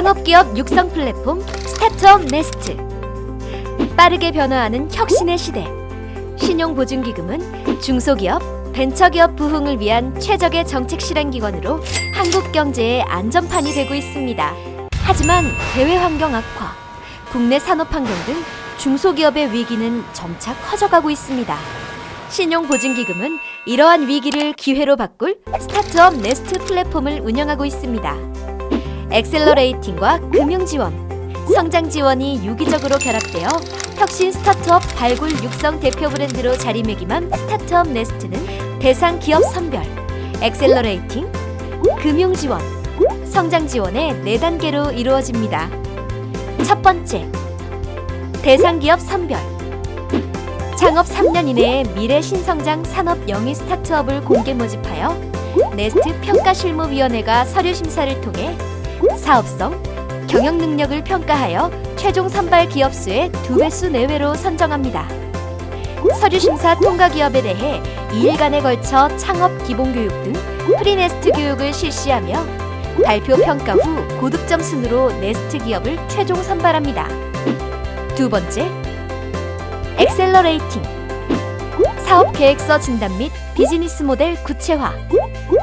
창업기업 육성 플랫폼 스타트업 네스트 빠르게 변화하는 혁신의 시대 신용보증기금은 중소기업, 벤처기업 부흥을 위한 최적의 정책 실행 기관으로 한국 경제의 안전판이 되고 있습니다. 하지만 대외 환경 악화, 국내 산업 환경 등 중소기업의 위기는 점차 커져가고 있습니다. 신용보증기금은 이러한 위기를 기회로 바꿀 스타트업 네스트 플랫폼을 운영하고 있습니다. 엑셀러레이팅과 금융 지원, 성장 지원이 유기적으로 결합되어 혁신 스타트업 발굴 육성 대표 브랜드로 자리매김한 스타트업 네스트는 대상 기업 선별, 엑셀러레이팅, 금융 지원, 성장 지원의 네 단계로 이루어집니다. 첫 번째, 대상 기업 선별. 창업 3년 이내에 미래 신성장 산업 영위 스타트업을 공개 모집하여 네스트 평가실무위원회가 서류 심사를 통해 사업성, 경영 능력을 평가하여 최종 선발 기업 수의 두 배수 내외로 선정합니다. 서류 심사 통과 기업에 대해 2일간에 걸쳐 창업 기본 교육 등 프리네스트 교육을 실시하며 발표 평가 후 고득점 순으로 네스트 기업을 최종 선발합니다. 두 번째, 엑셀러레이팅. 사업 계획서 진단 및 비즈니스 모델 구체화,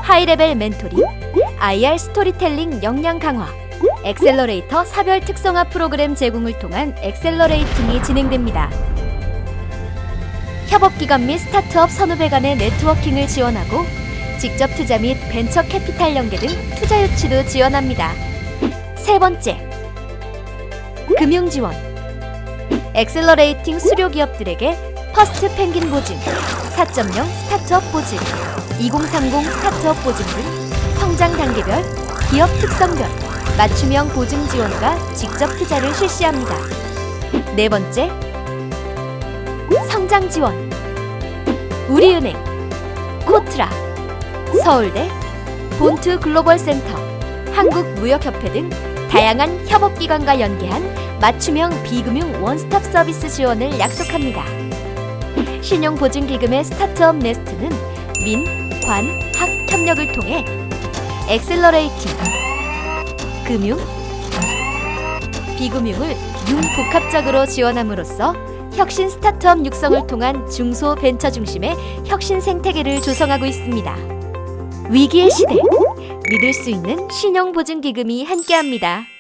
하이레벨 멘토링, IR 스토리텔링 역량 강화, 엑셀러레이터 사별 특성화 프로그램 제공을 통한 엑셀러레이팅이 진행됩니다. 협업기관 및 스타트업 선후배 간의 네트워킹을 지원하고 직접 투자 및 벤처 캐피탈 연계 등 투자 유치도 지원합니다. 세 번째, 금융 지원. 엑셀러레이팅 수료 기업들에게 퍼스트 펭귄 보증, 4.0 스타트업 보증, 2030 스타트업 보증 등 성장 단계별, 기업 특성별, 맞춤형 보증 지원과 직접 투자를 실시합니다. 네 번째, 성장 지원. 우리은행, 코트라, 서울대, 본투 글로벌 센터, 한국무역협회 등 다양한 협업기관과 연계한 맞춤형 비금융 원스톱 서비스 지원을 약속합니다. 신용보증기금의 스타트업 네스트는 민, 관, 학 협력을 통해 엑셀러레이팅, 금융, 비금융을 융복합적으로 지원함으로써 혁신 스타트업 육성을 통한 중소 벤처 중심의 혁신 생태계를 조성하고 있습니다. 위기의 시대, 믿을 수 있는 신용보증기금이 함께합니다.